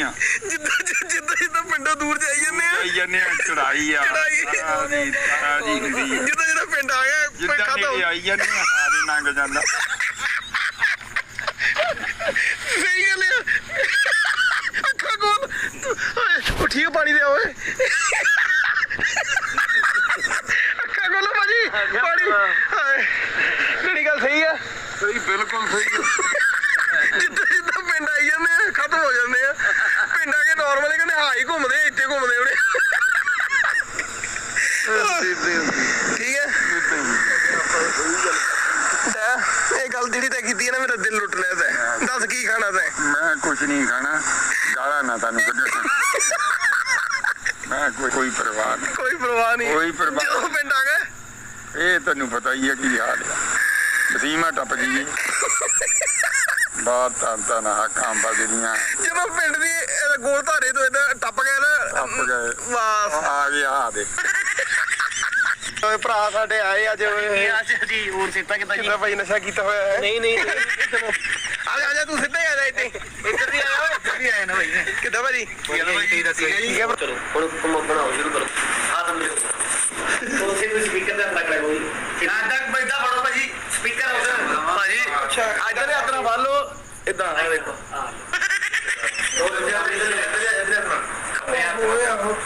ਚੜਾਈਆਂ ਜਿੱਦਾਂ ਜਿੱਦਾਂ ਜਿੱਦਾਂ ਪਿੰਡੋਂ ਦੂਰ ਜਾਈ ਜਾਂਦੇ ਆ ਜਾਈ ਜਾਂਦੇ ਆ ਚੜਾਈ ਆ ਚੜਾਈ। ਸਾਰਾ ਦੀ ਸਾਰਾ ਦੀ ਹੁੰਦੀ ਆ। ਜਿੱਦਾਂ ਜਿੱਦਾਂ ਪਿੰਡ ਆ ਗਿਆ ਜਿੱਦਾਂ ਖਤਮ ਨੇੜੇ ਆਈ ਜਾਂਦੇ ਆ ਸਾਰੇ ਲੰਘ ਜਾਂਦਾ ਸਹੀ ਗੱਲ ਆ ਅੱਖਾਂ ਕੋਲ ਓਏ ਉੱਠੀ ਪਾਣੀ ਦੇ ਓਏ ਅੱਖਾਂ ਕੋਲ ਭਾਜੀ ਪਾਣੀ ਹਾਏ ਜਿਹੜੀ ਗੱਲ ਸਹੀ ਆ ਸਹੀ ਬਿਲਕੁਲ ਸਹੀ ਜਿੱਦਾਂ ਜਿੱਦਾਂ ਪਿੰਡ ਆਈ ਜਾਂਦੇ ਆ ਖਤਮ ਹੋ ਜਾਂਦੇ ਆ ਪਿੰਡ ਆ ਕੇ ਨਾਰਮਲੀ ਕਹਿੰਦੇ ਹਾਈ ਘੁੰਮਦੇ ਇੱਥੇ ਘੁੰਮਦੇ ਉਹਨੇ ਠੀਕ ਹੈ ਤਾਂ ਇਹ ਗੱਲ ਜਿਹੜੀ ਤੈਂ ਕੀਤੀ ਹੈ ਨਾ ਮੇਰਾ ਦਿਲ ਲੁੱਟ ਲਿਆ ਤੈਂ ਦੱਸ ਕੀ ਖਾਣਾ ਤੈਂ ਮੈਂ ਕੁਝ ਨਹੀਂ ਖਾਣਾ। ਗਾਲਾਂ ਨਾ ਤੁਹਾਨੂੰ ਕੱਢੋ ਮੈਂ ਕੋਈ ਕੋਈ ਪਰਵਾਹ ਨਹੀਂ। ਕੋਈ ਪਰਵਾਹ ਨਹੀਂ। ਕੋਈ ਪਰਵਾਹ ਜਦੋਂ ਪਿੰਡ ਆ ਗਏ? ਇਹ ਤੈਨੂੰ ਪਤਾ ਹੀ ਹੈ ਕੀ ਹਾਲ ਆ। ਬਸੀਮਾ ਟੱਪ ਗਈ ਬਾਤ ਤਾਂ ਤਾਂ ਨਾ ਕਾਂਬਾ ਜਿਹੜੀਆਂ ਜਦੋਂ ਪਿੰਡ ਦੀ ਗੋਲ ਧਾਰੇ ਤੋਂ ਇਹਦਾ ਟੱਪ ਗਏ ਨਾ ਟੱਪ ਗਏ। ਬਸ ਆ ਗਿਆ ਆ ਦੇ। ਓਏ ਭਰਾ ਸਾਡੇ ਆਏ ਅੱਜ ਅੱਜ ਜੀ ਹੋਰ ਸਿੱਤਾ ਕਿੱਦਾਂ ਜੀ? ਕਿੰਨਾ ਭਾਈ ਨਸ਼ਾ ਕੀਤਾ ਹੋਇਆ ਹੈ? ਨਹੀਂ ਨਹੀਂ ਆ ਜਾ ਆ ਜਾ ਤੂੰ ਸਿੱਧਾ ਆ ਜਾ ਇੱਥੇ। ਇੱਧਰ ਵੀ ਆਇਆ ਓਏ ਇੱਧਰ ਵੀ ਆਇਆ ਨਾ ਭਾਈ। ਕਿੱਦਾਂ ਭਾਜੀ? ਠੀਕ ਹੈ ਚਲੋ ਹੁਣ ਤੁਮ ਬਣਾਓ ਸ਼ੁਰੂ ਕਰੋ। ਹੱਥ ਮਿਲੋ ਉਸੇ ਨੂੰ ਸਪੀਕਰ ਦਾ ਲੱਗ ਰਿਹਾ ਕੋਈ। ਆਡਾ ਬੈਠਾ ਫੜੋ ਭਾਜੀ। ਸਪੀਕਰ ਉਧਰ। ਭਾਜੀ। ਅੱਛਾ ਇੱਧਰ ਹੱਥ ਨਾਲ ਫੜ ਲਓ। ਇਦਾਂ ਆ ਦੇਖੋ ਉਹ ਇੱਧਰ ਇੱਧਰ ਇੱਧਰ ਓਏ ਆਹੋ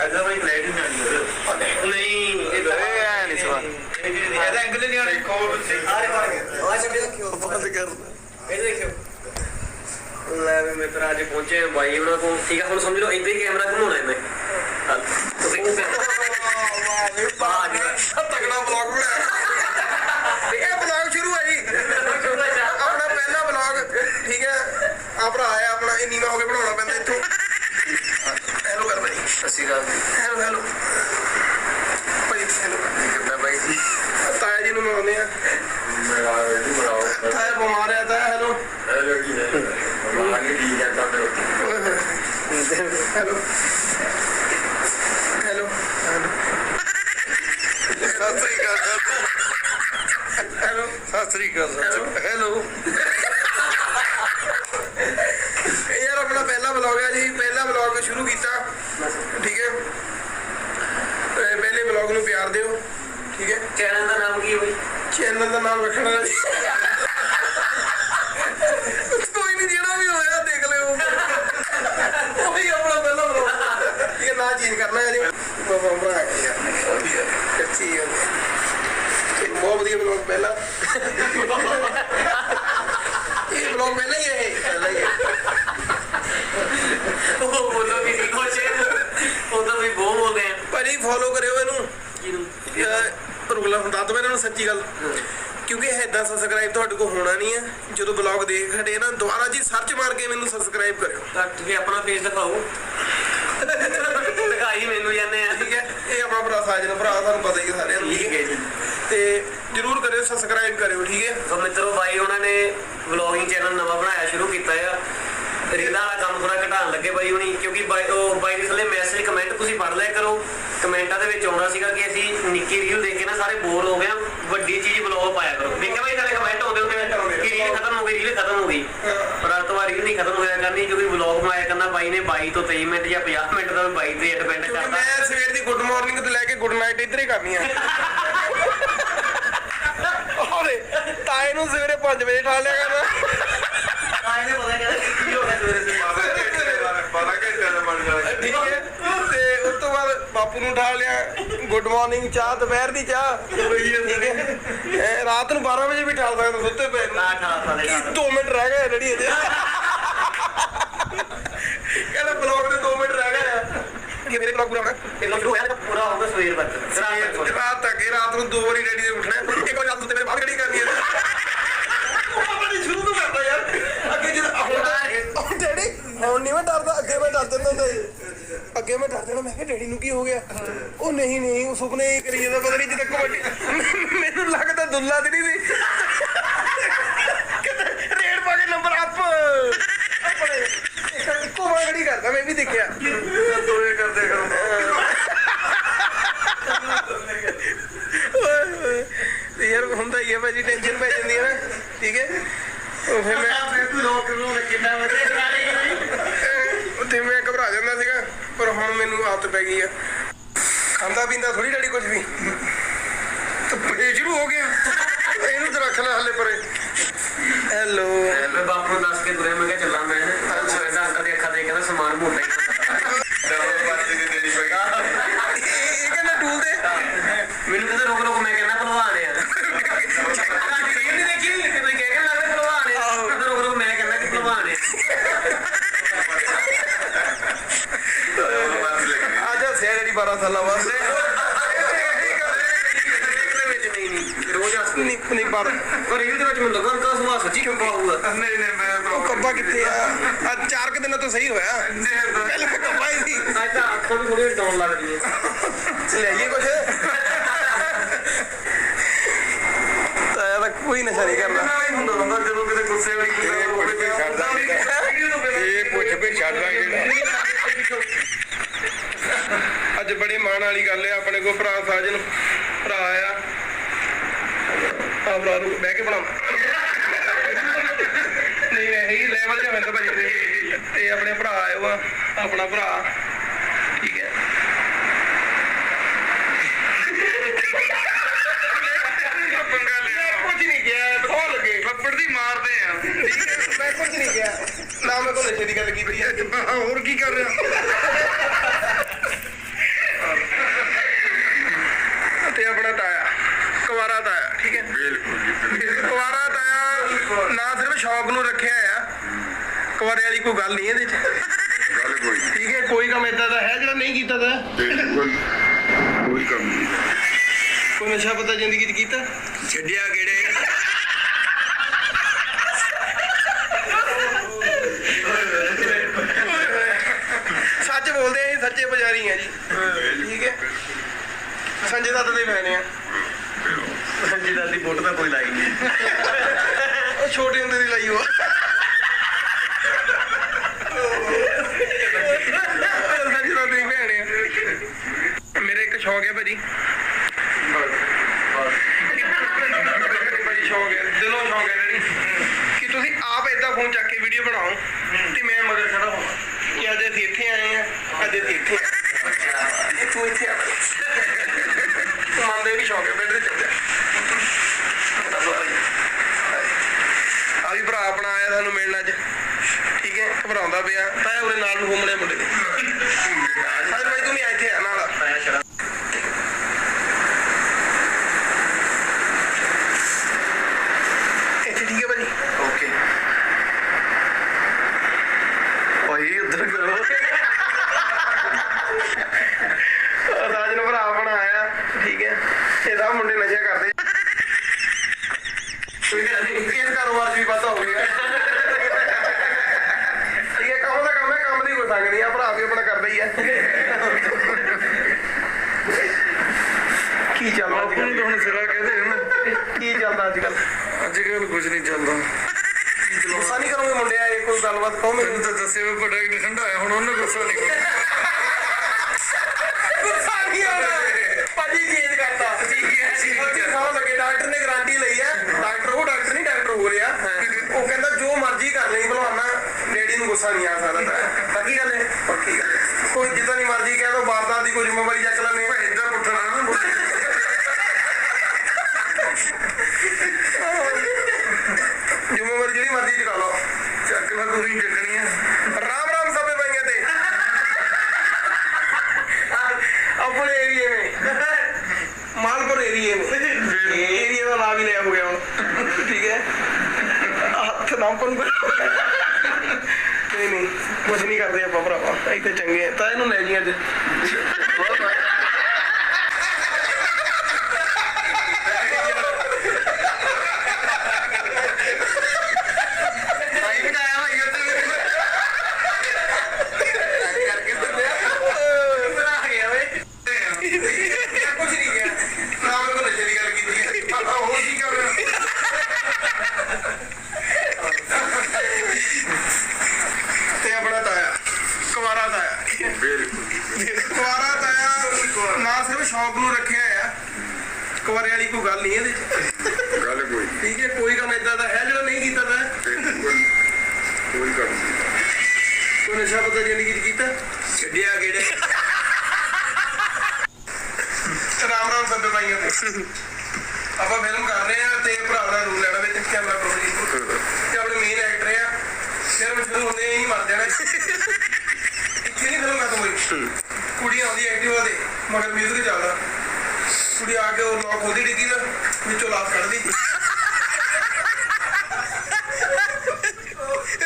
ਐਦਾਂ ਭਾਈ ਲਾਈਟ ਨਹੀਂ ਆਣੀ ਨਹੀਂ ਇਹ ਐ ਨਹੀਂ ਸਵਾਲ ਇਹਦਾ ਐਂਗਲ ਨਹੀਂ ਆਣੀ ਕੋਲ ਸਾਰੇ ਆ ਦੇਖਿਓ ਬੰਦ ਕਰ ਇਹ ਦੇਖਿਓ ਲੈ ਵੀ ਮਿੱਤਰ ਬਾਈ ਉਹਨਾਂ ਕੋਲ ਠੀਕ ਆ ਹੁਣ ਸਮਝ ਲਓ ਇੱਦਾਂ ਹੀ ਕੈਮਰਾ ਘੁਮਾਉਣਾ ਇਹਨੇ ਹਾਂ, ਤੁਸੀਂ ਬਾਹਰ ਤਗੜਾ ਬਲੌਗ ਬਣਾਇਆ ਇਹ ਬਲੌਗ ਸ਼ੁਰੂ ਹੈ ਜੀ ਆਪਣਾ ਪਹਿਲਾ ਬਲੌਗ ਠੀਕ ਹੈ ਆ ਭਰਾ ਆਇਆ ਆਪਣਾ ਇੰਨੀ ਨੀਵਾ ਹੋ ਕੇ ਬਣਾਉਣਾ ਪੈਂਦਾ ਇੱਥੋਂ ਹੈਲੋ ਕਰ ਭਾਈ ਸਸੀ ਗੱਲ ਹੈਲੋ ਹੈਲੋ ਭਾਈ ਹੈਲੋ ਕਿੱਦਾਂ ਬਾਈ ਤਾਇਆ ਜੀ ਨੂੰ ਮਿਲਾਉਂਦੇ ਆ ਮੇਰਾ ਇਹ ਬਰਾਓ ਤਾਇਆ ਬਿਮਾਰ ਹੈ ਤਾਇਆ ਹੈਲੋ ਕੀ ਹੈ ਮਾਂ ਨੇ ਕੀ ਜਾਂਦਾ ਤੇ ਹੈਲੋ ਹੈਲੋ ਸਤਿ ਸ੍ਰੀ ਅਕਾਲ ਹੈਲੋ ਸਤਿ ਸ੍ਰੀ ਅਕਾਲ ਹੈਲੋ ਯਾਰ ਆਪਣਾ ਪਹਿਲਾ ਵਲੌਗ ਹੈ ਜੀ। ਪਹਿਲਾ ਵਲੌਗ ਸ਼ੁਰੂ ਕੀਤਾ। ਠੀਕ ਹੈ? ਤੇ ਪਹਿਲੇ ਵਲੌਗ ਨੂੰ ਪਿਆਰ ਦਿਓ। ਠੀਕ ਹੈ? ਚੈਨਲ ਦਾ ਨਾਮ ਕੀ ਹੈ ਬਾਈ? ਚੈਨਲ ਦਾ ਨਾਮ ਰੱਖਣਾ ਹੈ ਜੀ ਕੋਈ ਨਹੀਂ ਜਿਹੜਾ ਵੀ ਹੋਇਆ ਦੇਖ ਲਿਓ ਉਹੀ ਆਪਣਾ ਪਹਿਲਾ ਵਲੌਗ ਠੀਕ ਹੈ ਨਾ ਚੇਂਜ ਕਰਨਾ ਹੈ ਜੀ ਬਾਬਾ ਬਣਾ ਕੇ ਯਾਰ ਕੱਚੀ ਹੈ ਇਹ ਹੀ ਹੈ ਇਹ ਪਹਿਲਾ ਹੀ ਹੈ ਉਹ ਬੋਲੋ ਵੀ ਨਹੀਂ ਕੁਛ ਉਹ ਤਾਂ ਵੀ ਬਹੁਤ ਬੋਲਦੇ ਆ। ਭਾਜੀ ਫੋਲੋ ਕਰਿਓ ਇਹਨੂੰ। ਕਿਹਨੂੰ? ਰੁਗਲਾ ਹੁੰਦਾ ਤਾਂ ਮੈਂ ਇਹਨਾਂ ਨੂੰ ਸੱਚੀ ਗੱਲ। ਕਿਉਂਕਿ ਇਦਾਂ ਸਬਸਕ੍ਰਾਈਬ ਤੁਹਾਡੇ ਕੋਲ ਹੋਣਾ ਨਹੀਂ ਹੈ ਜਦੋਂ ਬਲੌਗ ਦੇਖ ਹਟੇ ਨਾ ਦੁਬਾਰਾ ਜੀ ਸਰਚ ਮਾਰ ਕੇ ਮੈਨੂੰ ਸਬਸਕ੍ਰਾਈਬ ਕਰਿਓ। ਕੱਟ ਕੇ ਆਪਣਾ ਫੇਸ ਦਿਖਾਓ। ਦਿਖਾਈ ਮੈਨੂੰ ਜਾਂਦੇ ਆ। ਠੀਕ ਹੈ? ਇਹ ਆਪਣਾ ਭਰਾ ਸਾਜਨ ਭਰਾ ਤੁਹਾਨੂੰ ਪਤਾ ਹੀ ਹੈ ਸਾਰਿਆਂ ਨੂੰ ਠੀਕ ਹੈ ਜੀ। ਤੇ ਜਰੂਰ ਕਰਿਓ ਸਬਸਕ੍ਰਾਈਬ ਕਰਿਓ ਠੀਕ ਹੈ? ਸੋ ਮਿੱਤਰੋ ਬਾਈ ਉਹਨਾਂ ਨੇ ਵਲੌਗਿੰਗ ਚੈਨਲ ਨਵਾਂ ਬਣਾਇਆ ਸ਼ੁਰੂ ਕੀਤਾ ਆ। ਰੀਲਾਂ ਵਾਲਾ ਕੰਮ ਥੋੜਾ ਘਟਾਉਣ ਲੱਗੇ ਬਾਈ ਹੁਣੀ ਕਿਉਂਕਿ ਬਾਈ ਉਹ ਬਾਈ ਦੇ ਥੱਲੇ ਮੈਸੇਜ ਕਮੈਂਟ ਤੁਸੀਂ ਪੜ੍ਹ ਲਿਆ ਕਰੋ। ਕਮੈਂਟਾਂ ਦੇ ਵਿੱਚ ਆਉਣਾ ਸੀਗਾ ਕਿ ਅਸੀਂ ਨਿੱਕੀ ਰੀਲ ਦੇਖ ਕੇ ਨਾ ਸਾਰੇ ਬੋਰ ਹੋ ਗਏ ਆ। ਵੱਡੀ ਚੀਜ਼ ਵਲੌਗ ਪਾਇਆ ਕਰੋ। ਦੇਖਿਆ ਬਾਈ ਥੱਲੇ ਕਮੈਂਟ ਆਉਂਦੇ ਹੁੰਦੇ ਕਿ ਰੀਲ ਖਤਮ ਹੋ ਗਈ ਰੀਲ ਖਤਮ ਹੋ ਗਈ। ਪਰ ਅੱਜ ਤੋਂ ਬਾਅਦ ਰੀਲ ਨਹੀਂ ਖਤਮ ਹੋਇਆ ਕਰਨੀ ਕਿਉਂਕਿ ਵਲੌਗ ਬਣਾਇਆ ਕਰਨਾ ਬਾਈ ਨੇ 22 ਤੋਂ 23 ਮਿੰਟ ਜਾਂ 50 ਮਿੰਟ ਦਾ ਬਾਈ ਤੇ ਡਿਪੈਂਡ ਕਰਦਾ ਮੈਂ ਸਵੇਰ ਦੀ ਗੁੱਡ ਮਾਰਨਿੰਗ ਤੋਂ ਲੈ ਕੇ ਗੁੱਡ ਨਾਈਟ ਇੱਧਰ ਹੀ ਕਰਨੀ ਆ ਹੋਰੇ ਤਾਏ ਨੂੰ ਸਵੇਰੇ 5 ਵਜੇ ਠਾ ਲਿਆ ਕਰਨਾ ਆਏ ਨੇ ਪਤਾ ਕਿਹਦਾ ਕੀ ਹੋ ਗਿਆ ਸਵੇਰੇ ਸਵੇਰੇ? ਬਾਰਾਂ ਘੰਟੇ ਦਾ ਬਣ ਜਾਣਾ ਠੀਕ ਹੈ। ਤੇ ਉਸ ਤੋਂ ਬਾਅਦ ਬਾਪੂ ਨੂੰ ਉਠਾ ਲਿਆ। ਗੁੱਡ ਮਾਰਨਿੰਗ ਚਾਹ ਦੁਪਹਿਰ ਦੀ ਚਾਹ। ਠੀਕ ਹੈ। ਇਹ ਰਾਤ ਨੂੰ 12 ਵਜੇ ਵੀ ਠਾਲ ਸਕਦਾ ਸੁੱਤੇ ਪਏ ਨੂੰ। ਨਾ ਠਾ ਠਾ 2 ਮਿੰਟ ਰਹਿ ਗਏ ਰੈਡੀ ਇਹਦੇ ਕਹਿੰਦਾ ਬਲੌਗ ਦੇ 2 ਮਿੰਟ ਰਹਿ ਗਏ ਆ ਕਿ ਮੇਰੇ ਬਲੌਗ ਪੂਰਾ ਹੋਣਾ? ਇਹ ਲੋਕ ਹੋਇਆ? ਤਾਂ ਪੂਰਾ ਹੋਊਗਾ ਸਵੇਰ ਤੱਕ। ਰਾਤ ਤੱਕ ਰਾਤ ਤੱਕ ਇਹ ਰਾਤ ਨੂੰ ਦੋ ਵਾਰੀ ਰੈਡੀ ਦੇ ਉੱਠਣਾ ਇੱਕ ਵਾਰ ਰਾਤ ਨੂੰ ਤੇ ਮੇਰੇ ਬਾਅਦ ਕਿਹੜੀ ਕਰਨੀ ਹੈ। ਬੜੀ ਸ਼ੁਰੂ ਤੋਂ ਕਰਦਾ ਯਾਰ। ਅੱਗੇ ਜਦ ਹੁਣ ਡੈਡੀ ਹੁਣ ਨਹੀਂ ਮੈਂ ਡਰਦਾ ਅੱਗੇ ਮੈਂ ਡਰ ਜਾਂਦਾ ਹੁੰਦਾ ਸੀ ਅੱਗੇ ਮੈਂ ਡਰ ਜਾਣਾ ਮੈਂ ਕਿਹਾ ਡੈਡੀ ਨੂੰ ਕੀ ਹੋ ਗਿਆ? ਉਹ ਨਹੀਂ ਨਹੀਂ ਉਹ ਸੁਪਨੇ ਹੀ ਕਰੀ ਜਾਂਦਾ ਪਤਾ ਨਹੀਂ ਜਿੱਦ ਕਬੱਡੀ ਮੈਨੂੰ ਲੱਗਦਾ ਦੁੱਲਾ ਤੇ ਨਹੀਂ ਸੀ। ਕਿਤੇ ਰੇਡ ਪਾ ਕੇ ਨੰਬਰ ਅਪ। ਆਪਣੇ ਇੱਕੋ ਵਾਰ ਖੜੀ ਕਰਦਾ ਮੈਂ ਵੀ ਦੇਖਿਆ। ਦੋਏ ਕਰਦੇ ਕਰੋ ਓਏ ਹੋਏ। ਤੇ ਯਾਰ ਹੁੰਦਾ ਹੀ ਹੈ ਭਾਜੀ ਟੈਨਸ਼ਨ ਪੈ ਜਾਂਦੀ ਹੈ ਫਿਰ ਮੈਂ ਫਿਰ ਤੂੰ ਲੋਕ ਨੂੰ ਕਿੰਨਾ ਵਧੀਆ ਕਰਾ ਰਹੀ ਤੇ ਮੈਂ ਘਬਰਾ ਜਾਂਦਾ ਸੀਗਾ ਪਰ ਹੁਣ ਮੈਨੂੰ ਆਦਤ ਪੈ ਗਈ ਆ। ਖਾਂਦਾ ਪੀਂਦਾ ਥੋੜੀ ਡੈਡੀ ਕੁਝ ਵੀ। ਤੇ ਪੇ ਸ਼ੁਰੂ ਹੋ ਗਿਆ। ਇਹਨੂੰ ਤਾਂ ਰੱਖ ਲੈ ਹੱਲੇ ਪਰੇ। ਹੈਲੋ ਮੈਂ ਬਾਪੂ ਨੂੰ ਦੱਸ ਕੇ ਤੁਰਿਆ ਮੈਂ ਕਿਹਾ ਚੱਲਾਂ ਮੈਂ। ਅੱਛਾ। ਇਹਦਾ ਅੰਕਲ ਦੀ ਅੱਖਾਂ ਦੇ ਕਹਿੰਦਾ ਸਮਾਨ ਮੋਟਾ ਪਰ ਰੀਲ ਦੇ ਵਿੱਚ ਮੈਨੂੰ ਲੱਗਾ ਅੰਕਲ ਸੁਭਾਅ ਸੱਚੀ ਕੱਬਾ ਹੋਊਗਾ ਨਹੀਂ ਨਹੀਂ ਮੈਂ ਉਹ ਕੱਬਾ ਕਿੱਥੇ ਆ? ਆ ਚਾਰ ਕੁ ਦਿਨਾਂ ਤੋਂ ਸਹੀ ਹੋਇਆ। ਪਹਿਲੇ ਕੱਬਾ ਹੀ ਸੀ। ਅੱਜ ਤਾਂ ਅੱਖਾਂ ਵੀ ਥੋੜੀ ਡਾਊਨ ਲੱਗਦੀਆਂ ਲੈ ਆਈਏ ਕੁਛ। ਤਾਂ ਇਹਦਾ ਕੋਈ ਨਸ਼ਾ ਨਹੀਂ ਕਰਦਾ ਹੁੰਦਾ ਬੰਦਾ ਜਦੋਂ ਕਿਤੇ ਗੁੱਸੇ ਵਾਲੀ ਕੋਈ ਗੱਲ ਹੋਵੇ ਤੇ ਛੱਡਦਾ ਇਹ ਪੁੱਛ ਵੀ ਛੱਡਦਾ ਕਿਹੜਾ ਅੱਜ ਬੜੀ ਮਾਣ ਵਾਲੀ ਗੱਲ ਹੈ ਆਪਣੇ ਕੋਲ ਭਰਾ ਸਾਜਨ। ਭਰਾ ਆ ਭਰਾ ਨੂੰ ਬਹਿ ਕੇ ਬਣਾ ਨਹੀਂ ਨਹੀਂ ਹੀ ਲੈਵਲ ਜਿਹਾ ਹੁੰਦਾ ਭਾਜੀ ਤੇ- ਤੇ ਆਪਣੇ ਭਰਾ ਆਏ ਵਾ ਆਪਣਾ ਭਰਾ। ਠੀਕ ਹੈ। ਪੰਗਾ ਮੈਂ ਕੁਝ ਨਹੀਂ ਕਿਹਾ ਖੋ ਲੱਗੇ। ਥੱਪੜ ਦੀ ਮਾਰਦੇ ਆ। ਮੈਂ ਕੁਝ ਨਹੀਂ ਕਿਹਾ। ਨਾ ਮੈਂ ਕੋਈ ਨਸ਼ੇ ਦੀ ਗੱਲ ਕੀਤੀ ਹੈ ਹੋਰ ਕੀ ਕਰ ਰਿਹਾ ਤੇ ਆਪਣਾ ਤਾਇਆ ਕੁਵਾਰਾ ਤਾਇਆ ਠੀਕ ਹੈ ਬਿਲਕੁਲ ਜੀ ਬਿਲਕੁਲ ਕੁਵਾਰਾ ਤਾਇਆ ਨਾ ਸਿਰਫ ਸ਼ੌਕ ਨੂੰ ਰੱਖਿਆ ਆ ਕੁਵਾਰੇ ਵਾਲੀ ਕੋਈ ਗੱਲ ਨਹੀਂ ਇਹਦੇ 'ਚ। ਗੱਲ ਕੋਈ ਨਹੀਂ। ਠੀਕ ਹੈ ਕੋਈ ਕੰਮ ਇਦਾਂ ਦਾ ਹੈ ਜਿਹੜਾ ਨਹੀਂ ਕੀਤਾ ਬਿਲਕੁਲ ਕੋਈ ਕੰਮ ਨਹੀਂ। ਕੋਈ ਨਸ਼ਾ ਪਤਾ ਜ਼ਿੰਦਗੀ 'ਚ ਕੀਤਾ? ਛੱਡਿਆ ਕਿਹੜੇ? ਸੱਚ ਬੋਲਦੇ ਆਂ ਸੱਚੇ ਪੁਜਾਰੀ ਆ ਜੀ। ਠੀਕ ਹੈ। ਸੰਜੇ ਦੱਤ ਦੇ ਫੈਨ ਆ। ਸੰਜੀ ਦਾ ਦੀ ਫੋਟੋ ਤਾਂ ਕੋਈ ਲਾਈ ਨਹੀਂ। ਉਹ ਛੋਟੇ ਹੁੰਦੇ ਦੀ ਲਾਈ ਉਹ ਸੰਜੇ ਦੱਤ ਦੀ ਭੈਣ ਆ ਮੇਰਾ ਇੱਕ ਸ਼ੌਕ ਹੈ ਭਾਜੀ ਭਾਜੀ ਸ਼ੌਕ ਹੈ ਦਿਲੋਂ ਸ਼ੌਕ ਹੈ ਜਿਹੜੀ ਕਿ ਤੁਸੀਂ ਆਪ ਏਦਾਂ ਫੋਨ ਚੱਕ ਕੇ ਵੀਡੀਓ ਬਣਾਓ ਤੇ ਮੈਂ ਮਗਰ ਖੜਾ ਹੋਵਾਂ। ਕਿ ਅੱਜ ਅਸੀਂ ਇੱਥੇ ਆਏ ਆ ਅੱਜ ਅਸੀਂ ਇੱਥੇ ਆ ਇਹ ਤੂੰ ਇੱਥੇ ਆ ਮੰਨਦੇ ਵੀ ਸ਼ੌਕ ਹੈ ਬੈਠੇ ਚੱਲ ਜਾ ਆ ਵੀ ਭਰਾ ਆਪਣਾ ਆਇਆ ਸਾਨੂੰ ਮਿਲਣ ਅੱਜ ਠੀਕ ਹੈ ਘਬਰਾਉਂਦਾ ਪਿਆ ਤਾਂ ਉਹਦੇ ਨਾਲ ਨੂੰ ਘੁੰਮਣੇ ਮੁੰਡੇ ਦੇ ਸਾਰੇ ਭਾਈ ਤੂੰ ਵੀ ਆ ਇੱਥੇ ਆ ਨਾਲ ਆਇਆ ਸ਼ਰਾ ਇੱਥੇ ਠੀਕ ਹੈ ਭਾਜੀ ਓਕੇ ਭਾਈ ਉਧਰ ਕਰੋ ਰਾਜ ਨੂੰ ਭਰਾ ਆਪਣਾ ਆਇਆ ਠੀਕ ਹੈ ਇਹਦਾ ਮੁੰਡੇ ਨਸ਼ਾ ਕਰਦੇ ਕੋਈ ਗੱਲ ਨਹੀਂ ਇਸ ਕਾਰੋਬਾਰ 'ਚ ਵੀ ਵਾਧਾ ਹੋ ਗਿਆ ਠੀਕ ਹੈ ਕੰਮ ਦਾ ਕੰਮ ਹੈ ਕੰਮ ਦੀ ਕੋਈ ਸੰਗ ਨਹੀਂ ਆ ਭਰਾ ਵੀ ਆਪਣਾ ਕਰਦਾ ਹੀ ਹੈ ਕੀ ਚੱਲਦਾ ਅੱਜ ਕੱਲ੍ਹ? ਹੁਣ ਸਿਰਾ ਕਹਦੇ ਹਨ ਕੀ ਚੱਲਦਾ ਅੱਜ ਕੱਲ੍ਹ? ਅੱਜ ਕੱਲ ਕੁਝ ਨਹੀਂ ਚੱਲਦਾ। ਗੁੱਸਾ ਨਹੀਂ ਕਰੋਗੇ ਮੁੰਡਿਆ ਇਹ ਕੋਈ ਗੱਲਬਾਤ ਕਹੋ ਮੈਨੂੰ ਤਾਂ ਦੱਸਿਆ ਵੀ ਪ੍ਰੋਡਕਟ ਠੰਡਾ ਹੋਇਆ ਹੁਣ ਉਹਨੇ ਗੁੱਸਾ ਨਹੀਂ ਗੁੱਸਾ ਨਹੀਂ ਆਉਣਾ ਭਾਜੀ ਚੇਂਜ ਕਰਤਾ? ਠੀਕ ਹੈ ਸਮਝ ਲੱਗੇ ਡਾਕਟਰ ਨੇ ਗਾਰੰਟੀ ਲਈ ਹੈ ਡਾਕਟਰ ਉਹ ਡਾਕਟਰ ਨਹੀਂ ਡਾਕਟਰ ਹੋ ਰਿਹਾ ਉਹ ਕਹਿੰਦਾ ਜੋ ਮਰਜ਼ੀ ਕਰ ਲਈ ਭਲਵਾਨਾ ਡੈਡੀ ਨੂੰ ਗੁੱਸਾ ਨਹੀਂ ਆ। ਹੱਥ ਨਹੀਂ ਨਹੀਂ, ਕੁਝ ਨਹੀਂ ਕਰਦੇ ਆਪਾਂ ਭਰਾਵਾ, ਅਸੀਂ ਤੇ ਚੰਗੇ ਆ। ਤਾਂ ਇਹਨੂੰ ਲੈ ਜੀ ਅੱਜ। ਸਿਰਫ ਸ਼ੌਕ ਨੂੰ ਰੱਖਿਆ ਆ ਕੁਵਾਰੇ ਵਾਲੀ ਕੋਈ ਗੱਲ ਨਹੀਂ ਇਹਦੇ ਚ। ਗੱਲ ਕੋਈ ਨਹੀਂ। ਠੀਕ ਹੈ ਕੋਈ ਕੰਮ ਇਦਾਂ ਦਾ ਹੈ ਜਿਹੜਾ ਨਹੀਂ ਕੀਤਾ ਬਿਲਕੁਲ ਕੋਈ ਕੰਮ ਨਹੀਂ। ਕੋਈ ਨਸ਼ਾ ਪਤਾ ਜ਼ਿੰਦਗੀ ਚ ਕੀਤਾ? ਛੱਡਿਆ ਕਿਹੜੇ? ਰਾਮ ਰਾਮ ਸੰਤ ਭਾਈਆਂ ਦੇ। ਆਪਾਂ ਫਿਲਮ ਕਰ ਰਹੇ ਆ ਤੇ ਭਰਾ ਦਾ ਰੂਲ ਲੈਣਾ ਵਿੱਚ ਕੈਮਰਾ ਪ੍ਰੋਡਿਊਸਰ ਤੇ ਆਪਣੇ ਮੇਨ ਐਕਟਰ ਆ। ਫਿਲਮ ਸ਼ੁਰੂ ਹੁੰਦੇ ਹੀ ਮਰ ਜਾਣਾ। ਇੱਥੇ ਨਹੀਂ ਫਿਲਮ ਖਤਮ ਹੋਈ। ਕੁੜੀ ਆਉਂਦੀ ਐਕਟਿਵਾ ਦੇ ਮਗਰ ਮਿਊਜ਼ਿਕ ਚੱਲਦਾ। ਕੁੜੀ ਆ ਕੇ ਉਹ ਲੋਕ ਖੋਲਦੀ ਡਿੱਗੀ ਦਾ ਵਿੱਚੋਂ ਲਾਸ ਕੱਢਦੀ।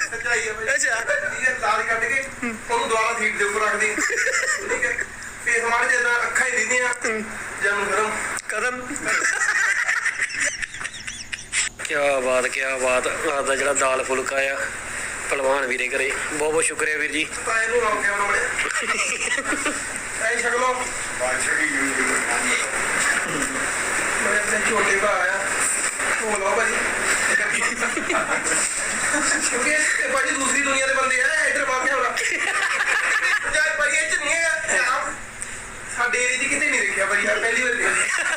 ਸੱਚਾਈ ਹੈ ਬਈ। ਅੱਛਾ। ਠੀਕ ਹੈ ਲਾਸ ਕੱਢ ਕੇ ਉਹਨੂੰ ਦੁਬਾਰਾ ਸੀਟ ਦੇ ਉੱਪਰ ਰੱਖਦੀ। ਠੀਕ ਹੈ ਫੇਸ ਮਾਰ ਜਿੱਦਾਂ ਅੱਖਾਂ ਹੀ ਦਿੰਦੀਆਂ ਜਨਮ ਫਿਲਮ ਕਦਮ ਕੀ ਬਾਤ ਕੀ ਬਾਤ। ਆਦਾ ਜਿਹੜਾ ਦਾਲ ਫੁਲਕਾ ਆ। ਪਹਿਲਵਾਨ ਵੀਰੇ ਕਰੇ ਬਹੁਤ ਬਹੁਤ ਸ਼ੁਕਰੀਆ ਵੀਰ ਜੀ। ਤਾਂ ਇਹਨੂੰ ਲਾਉਂ ਕੇ ਆਉਣਾ ਬੜੇ। ਐ ਸ਼ਕਲੋ ਬਾਦਸ਼ਾਹੀ ਮੇਰੇ ਤੇ ਛੋਟੇ ਭਰਾ ਆ। ਉਹ ਲਓ ਭਾਜੀ। ਕਿਉਂਕਿ ਇਹ ਭਾਜੀ ਦੂਸਰੀ ਦੁਨੀਆ ਦੇ ਬੰਦੇ ਆ ਇੱਧਰ ਬਾਹਰ ਨਹੀਂ ਆਉਣਾ ਭਾਜੀ ਇਹ ਚ ਨਹੀਂ ਹੈਗਾ। ਸਾਡੇ ਏਰੀਏ 'ਚ ਕਿਤੇ ਨਹੀਂ ਦੇਖਿਆ ਭਾਜੀ ਯਾਰ ਪਹਿਲੀ ਵਾਰ ਦੇਖਿਆ।